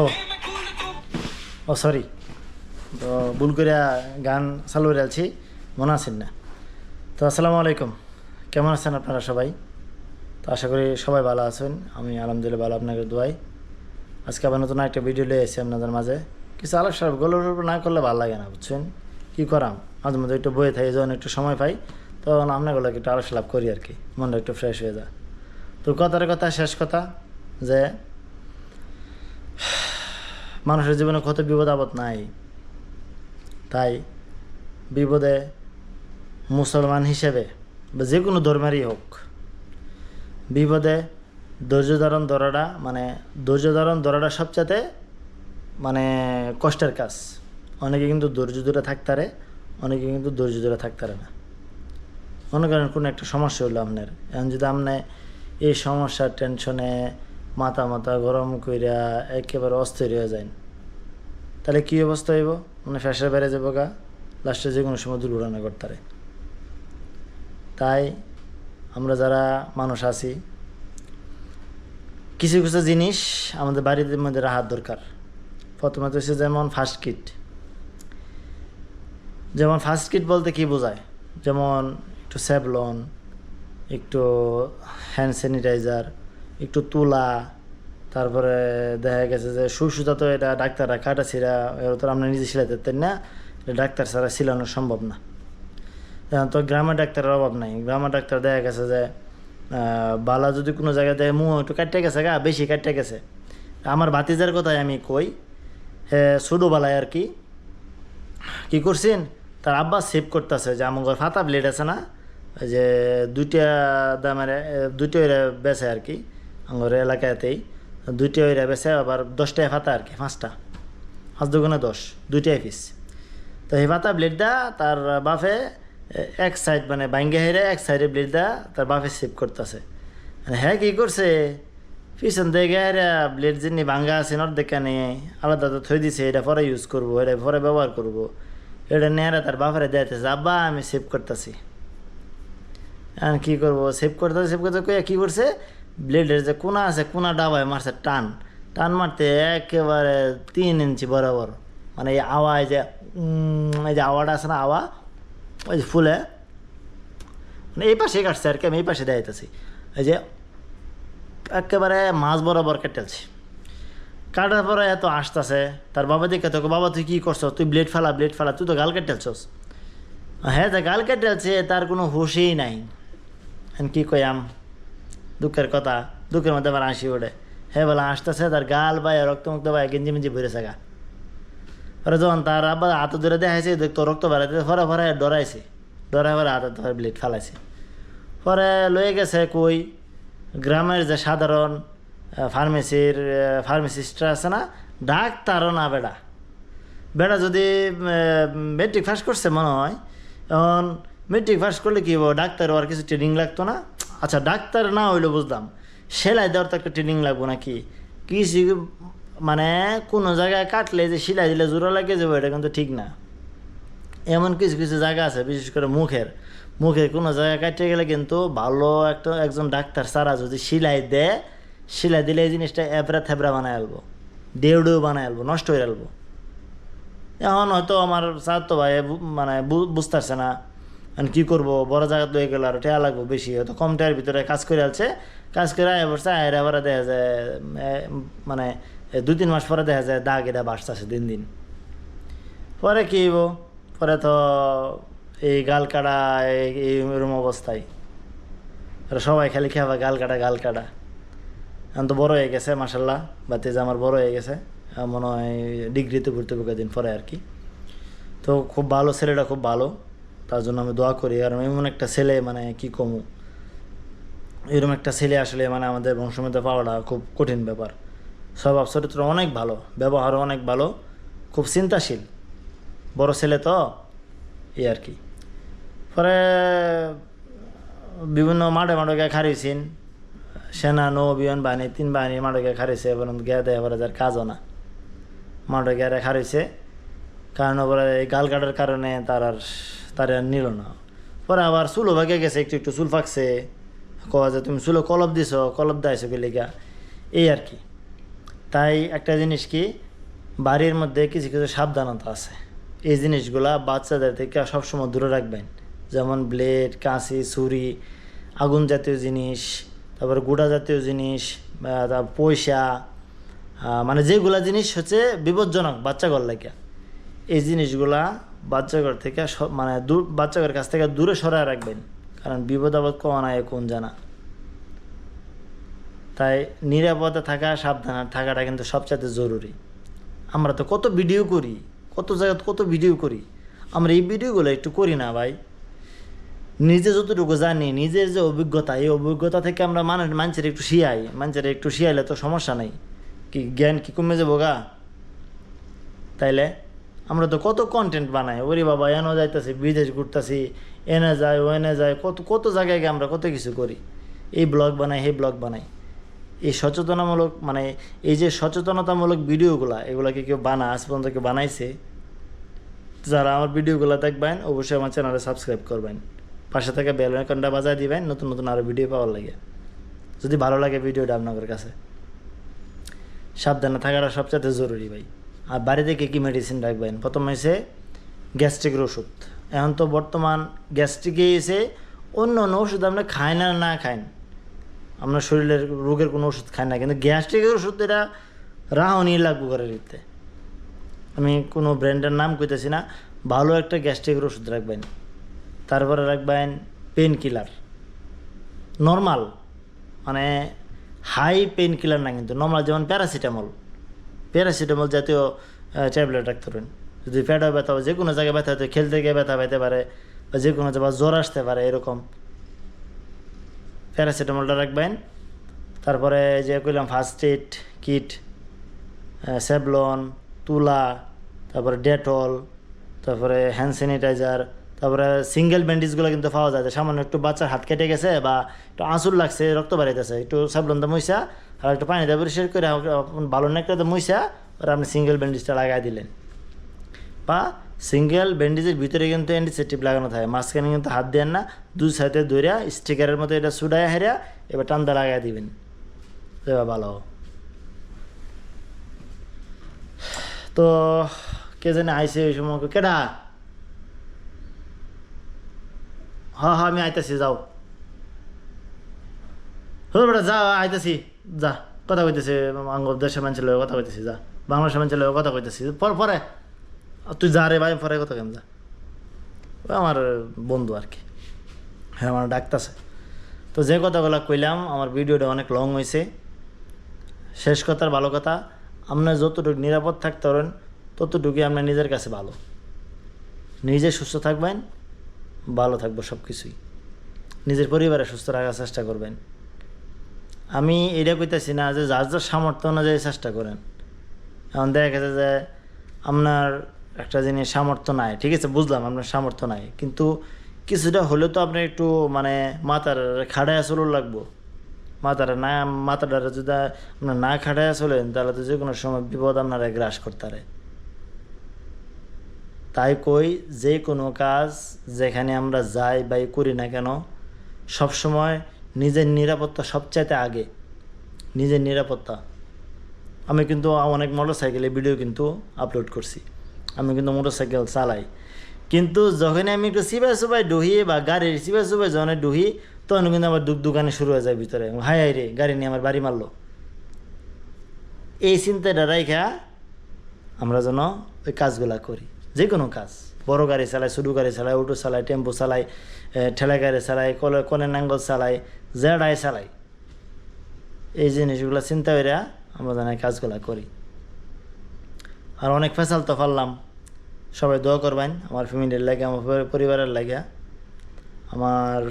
ও। ও sorry তো ভুল করে গান চালু আছি মনে আছেন না? তো আসসালামু আলাইকুম। কেমন আছেন আপনারা সবাই? তো আশা করি সবাই ভালো আছেন। আমি আলহামদুলিল্লাহ ভালো আপনাকে দোয়াই আজকে আবার নতুন একটা ভিডিও লিয়ে এসেছি আপনাদের মাঝে। কিছু আলাপ সাহেব গল্প টল্প না করলে ভালো লাগে না, বুঝছেন? কী করাম? মাঝে মধ্যে একটু বয়ে থাকি, যখন একটু সময় পাই, তখন আপনাগুলোকে একটু আলাপ সালাপ করি আর কি। মনটা একটু ফ্রেশ হয়ে যায়। তো কথার কথা, শেষ কথা, যে মানুষের জীবনে কত বিপদ আপদ নাই। তাই বিপদে মুসলমান হিসেবে বা যে কোনো ধর্মেরই হোক, বিপদে ধৈর্য ধারণ ধরাটা মানে ধৈর্য ধারণ ধরাটা সবচেয়ে মানে কষ্টের কাজ। অনেকে কিন্তু ধৈর্য ধরে থাকতারে অনেকে কিন্তু ধৈর্য ধরে থাকতারে না। মনে করেন কোনো একটা সমস্যা হলো আপনার। এখন যদি আপনি এই সমস্যার টেনশনে মাথা মাথা গরম কইরা একেবারে অস্থির হয়ে যায় তাহলে কী অবস্থা হইব? মানে ফ্যাশনে বেড়ে যাব গা? লাস্টে যে কোনো সময় দুর্ঘটনা করতারে তাই আমরা যারা মানুষ আছি, কিছু কিছু জিনিস আমাদের বাড়ির মধ্যে রাহাত দরকার। প্রথমে তো হচ্ছে যেমন ফার্স্ট কিট যেমন ফার্স্ট কিট বলতে কি বোঝায়? যেমন একটু স্যাভলন, একটু হ্যান্ড স্যানিটাইজার একটু তুলা, তারপরে দেখা গেছে যে সুসুতা তো এটা ডাক্তাররা কাটা ছিঁড়া এরা তো আমরা নিজে সিলাইতে পারতেন না, এটা ডাক্তার ছাড়া সিলানো সম্ভব না। তো গ্রামের ডাক্তারের অভাব নাই গ্রামের ডাক্তার দেখা গেছে যে বালা যদি কোনো জায়গায় দেখে মুখ একটু কাটতে গেছে গা, বেশি কাটতে গেছে। আমার ভাতিজার কথাই আমি কই হ্যাঁ ছোটো বালায় আর কি কি করছেন? তার আব্বা সেভ করতেছে, যে আমার ঘর ফাতা ব্লেড আছে না যে দুইটা দামের দুইটা বেচে আর কি। আমার এলাকাতেই দুইটা ওইরা বেচে আবার দশটায় ফাতা আর কি, পাঁচটা। পাঁচ দুগুণে দশ দুইটাই পিস। তো এই ফাতা ব্লেডটা তার বাফে এক সাইড মানে বাইঙ্গে হেরে এক সাইডে ব্লেডটা তার বাফে সেভ করতেছে। হ্যাঁ কি করছে? পিছন দেখে হেরে ব্লেড যিনি ভাঙ্গা আছে নট দেখা নিয়ে আলাদা তো থই দিছে, এটা পরে ইউজ করব, এটা পরে ব্যবহার করব। এটা নেয়ারা তার বাপরে দেখাতেছে আব্বা, আমি সেভ করতেছি। এখন কী করব? সেভ করতে সেভ করতে কী করছে? ব্লেডের যে কোনা আছে কোনা ডাবায় মারছে টান। টান মারতে একেবারে তিন ইঞ্চি বরাবর। মানে এই আওয়া, এই যে এই যে আওয়াটা আছে না, আওয়া, ওই যে ফুলে। মানে এই পাশে কাটছে আর কি, আমি এই পাশে দেখাইতেছি এই যে একেবারে মাছ বরাবর কেটেলছি কাটার পরে এত আসতেছে, তার বাবা দেখে তোকে, বাবা, তুই কী করছ? তুই ব্লেড ফেলা ব্লেড ফেলা, তুই তো গাল কেটেলছস হ্যাঁ তা গাল কেটেলছে তার কোনো হুশই নাই। কী কয়াম দুঃখের কথা, দুঃখের মধ্যে আবার হাসি ওঠে। হ্যাঁ বলে আসতেছে তার গাল বাই রক্তমুক্ত বাই গেঞ্জি মেঞ্জি ভরেছে গা পরে যখন তার আব্বা হাত ধরে দেখাইছে, দেখতো রক্ত বাড়াইতে ফরে ফরে ডরাইছে। ডরাই পরে হাতে ধরে ব্লেড ফালাইছে। পরে লয়ে গেছে কই? গ্রামের যে সাধারণ ফার্মেসির ফার্মেসিস্টরা আছে না? ডাক্তারও না বেডা। বেটা যদি মেট্রিক পাস করছে মনে হয়, এখন মেট্রিক পাস করলে কি হব ডাক্তার আর কিছু ট্রেনিং লাগতো না? আচ্ছা ডাক্তার না হইল বুঝলাম সেলাই দেওয়ার তো একটা ট্রেনিং লাগবো নাকি? কিছু মানে কোনো জায়গায় কাটলে যে সেলাই দিলে জোড়া লাগে যাব, এটা কিন্তু ঠিক না। এমন কিছু কিছু জায়গা আছে, বিশেষ করে মুখের। মুখে কোনো জায়গায় কাটতে গেলে কিন্তু ভালো একটা একজন ডাক্তার সারা যদি সিলাই দেয়, সিলাই দিলে এই জিনিসটা এবড়া থেবড়া বানায় আলবো। ডেউ ডেউ বানায় আলবো, নষ্ট হয়ে আলবো। এখন হয়তো আমার তো ভাই মানে বুঝতেছে না। এখন কী করব? বড় জায়গা লয়ে গেলে আর টেয়া লাগবো বেশি। হয়তো কম টেয়ার ভিতরে কাজ করে আছে কাজ করে আয় বসে আয়ের আবার দেখা যায় মানে দুই তিন মাস পরে দেখা যায় দাগ এটা বাড়তেছে দিন দিন। পরে কি হইব? পরে তো এই গাল কাটা, এই- এরকম অবস্থায়। আর সবাই খালি খাবা গাল কাটা গাল কাটা। এখন তো বড় হয়ে গেছে মাসাল্লাহ বাতিজা আমার বড় হয়ে গেছে। মনে হয় ডিগ্রিতে ভর্তি কদিন পরে আর কি। তো খুব ভালো, ছেলেটা খুব ভালো। তার জন্য আমি দোয়া করি। আর এমন একটা ছেলে মানে কি কমু? এরকম একটা ছেলে আসলে মানে আমাদের বংশমধ্যে পাওয়াটা খুব কঠিন ব্যাপার। স্বভাব চরিত্র অনেক ভালো ব্যবহারও অনেক ভালো, খুব চিন্তাশীল। বড় ছেলে তো, এই আর কি। পরে বিভিন্ন মাঠে মাঠে গিয়ে খারিয়েছেন। সেনা নৌ বিমান বাহিনী, তিন বাহিনী মাঠে গিয়ে খারিয়েছে এবং গিয়ে দেয় এবারে কাজও না। মাঠে গিয়ে খারিয়েছে। কারণ ওপরে এই গাল কাটার কারণে তার আর তার আর নিল না। পরে আবার চুলো ভাগে গেছে, একটু একটু চুল ফাঁকছে। কওয়া যে, তুমি চুলো কলপ দিছ, কলপ দাইছো কি লেগা? এই আর কি। তাই একটা জিনিস কি, বাড়ির মধ্যে কিছু কিছু সাবধানতা আছে। এই জিনিসগুলা বাচ্চাদের থেকে সবসময় দূরে রাখবেন। যেমন ব্লেড, কাঁচি, ছুরি, আগুন জাতীয় জিনিস, তারপরে গুঁড়া জাতীয় জিনিস পয়সা মানে যেগুলা জিনিস হচ্ছে বিপজ্জনক বাচ্চাঘর লাগে। এই জিনিসগুলা বাচ্চাঘর থেকে মানে বাচ্চাঘর কাছ থেকে দূরে সরায় রাখবেন। কারণ বিপদ আপদ কখন কোন জানা। তাই নিরাপদে থাকা, সাবধানে থাকাটা কিন্তু সবচেয়ে জরুরি। আমরা তো কত ভিডিও করি, কত জায়গায় কত ভিডিও করি। আমরা এই ভিডিওগুলো একটু করি না ভাই। নিজে যতটুকু জানি, নিজের যে অভিজ্ঞতা, এই অভিজ্ঞতা থেকে আমরা মানুষ, মানুষের একটু শিয়াই। মানুষের একটু শিয়াইলে তো সমস্যা নেই। কি জ্ঞান কি কমে যাব গা? তাইলে আমরা তো কত কন্টেন্ট বানাই। ওরে বাবা এনে যাইতেছি, বিদেশ ঘুরতেছি, এনে যায় ও এনে যায়, কত কত জায়গায় গিয়ে আমরা কত কিছু করি। এই ব্লগ বানাই এই ব্লগ বানাই। এই সচেতনামূলক মানে এই যে সচেতনতামূলক ভিডিওগুলা, এগুলাকে কেউ বানা, আজ পর্যন্ত কেউ বানাইছে, যারা আমার ভিডিওগুলো দেখবেন, অবশ্যই আমার চ্যানেলে সাবস্ক্রাইব করবেন। পাশে থেকে বেল বাজায় দিবেন, নতুন নতুন আরও ভিডিও পাওয়ার লাগে। যদি ভালো লাগে ভিডিওটা আপনাদের কাছে। সাবধানে থাকাটা সবচেয়ে জরুরি ভাই। আর বাড়ি থেকে কী মেডিসিন রাখবেন? প্রথম হয়েছে গ্যাস্ট্রিকের ওষুধ। এখন তো বর্তমান গ্যাস্ট্রিকে এসে অন্য অন্য ওষুধ আপনি খায় না না খায় আপনার শরীরের রোগের কোনো ওষুধ খায় না, কিন্তু গ্যাস্ট্রিকের ওষুধ এটা রাহনি লাগু করে দিতে আমি কোনো ব্র্যান্ডের নাম কইতেছি না, ভালো একটা গ্যাস্ট্রিকের ওষুধ রাখবেন। তারপরে রাখবেন পেন কিলার নর্মাল মানে হাই পেন কিলার না কিন্তু নর্মাল যেমন প্যারাসিটামল প্যারাসিটামল জাতীয় ট্যাবলেট রাখতে পারেন যদি পেটে ব্যথা হয় যে কোনো জায়গায় ব্যথা হতে, খেলতে গিয়ে ব্যথা পাইতে পারে, বা যে কোনো জায়গায় জ্বর আসতে পারে, এরকম। প্যারাসিটামলটা রাখবেন। তারপরে যে কইলাম ফার্স্ট এড কিট স্যাভলন তুলা, তারপরে ডেটল, তারপরে হ্যান্ড স্যানিটাইজার তারপরে সিঙ্গেল ব্যান্ডেজগুলো কিন্তু পাওয়া যায়। সামান্য একটু বাচ্চার হাত কেটে গেছে বা একটু আঁচুর লাগছে, রক্ত বাড়াইতেছে, একটু স্যাভলন দিয়ে মইসা, আর একটু পানি দিয়ে পরিষ্কার করে ভালো দিয়ে মইসা আর আপনি সিঙ্গেল ব্যান্ডেজটা লাগাই দিলেন। বা সিঙ্গেল ব্যান্ডেজের ভিতরে কিন্তু অ্যান্টিসেপটিভ লাগানো থাকে। মাঝখানে কিন্তু হাত দেন না, দুই সাইডে ধরিয়া স্টিকারের মতো এটা সুডায় হেরিয়া এবার টান্দা লাগাই দিবেন। এবার ভালো। তো কে জানে আইসে ওই সময় কেডা? হ্যাঁ হ্যাঁ আমি আইতাছি, যাও। হলো বেটা, যা, আইতাছি, যা, কথা কইতেছি আঙ্গ দেশের মানুষের লগে কথা কইতেছি, যা। বাংলাদেশের মানুষের লগে কথা কইতেছি, পর, পরে। তুই যা রে ভাই, পরে কথা কেন যা। আমার বন্ধু আর কি। হ্যাঁ আমার ডাকতেছে। তো যে কথাগুলো কইলাম, আমার ভিডিওটা অনেক লং হয়েছে শেষ কথার ভালো কথা আপনার যতটুকু নিরাপদ থাকতে পারেন, ততটুকুই আপনার নিজের কাছে ভালো। নিজে সুস্থ থাকবেন ভালো থাকব সব কিছুই নিজের পরিবারে সুস্থ রাখার চেষ্টা করবেন। আমি এটা কইতেছি না যে যার যার সামর্থ্য অনুযায়ী চেষ্টা করেন। এখন দেখা গেছে যে আপনার একটা জিনিস সামর্থ্য নাই, ঠিক আছে, বুঝলাম আপনার সামর্থ্য নাই, কিন্তু কিছুটা হলেও তো আপনার একটু মানে মাথার খাড়ায় চলুন লাগবো। মাথার না মাথাটা যদি আপনার না খাটায় চলেন, তাহলে তো যে কোনো সময় বিপদ আপনারা গ্রাস করতে পারে তাই কই, যে কোনো কাজ যেখানে আমরা যাই বা করি না কেন, সবসময় নিজের নিরাপত্তা সবচাইতে আগে। নিজের নিরাপত্তা। আমি কিন্তু অনেক মোটর সাইকেলে ভিডিও কিন্তু আপলোড করছি। আমি কিন্তু মোটর সাইকেল চালাই। কিন্তু যখনই আমি একটু সিবাই সুবাই ডুহি বা গাড়ির সিবাই সুবাই যখন ডুহি তখন কিন্তু আমার দুঃখ দোকানে শুরু হয়ে যায় ভিতরে। হাই হাই রে, গাড়ি নিয়ে আমার বাড়ি মারলো। এই চিন্তাটা রাইখা আমরা যেন ওই কাজগুলা করি। যে কোনো কাজ। বড় গাড়ি চালাই ছোটো গাড়ি চালাই অটো চালাই টেম্পো চালাই এ, ঠেলা গাড়ি চালাই কলে কনে নাঙ্গল চালাই জেডাই চালাই। এই জিনিসগুলো চিন্তা করে আমরা যেন এই কাজগুলা করি। আর অনেক ফেসাল তো পারলাম। সবাই দোয়া করবেন আমার ফ্যামিলির লাগে আমার পরিবারের লাগে। আমার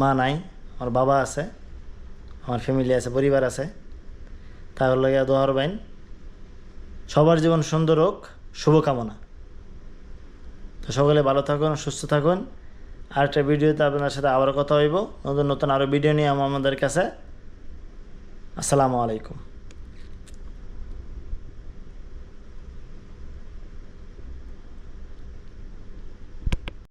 মা নাই আমার বাবা আছে আমার ফ্যামিলি আছে পরিবার আছে। তাহলে লাগে দোয়া করবেন। সবার জীবন সুন্দর হোক শুভকামনা। তো সকলে ভালো থাকুন, সুস্থ থাকুন। আর একটা ভিডিওতে আপনার সাথে আবার কথা হইব। নতুন নতুন আরও ভিডিও নিয়ে আমাদের কাছে। আসসালামু আলাইকুম।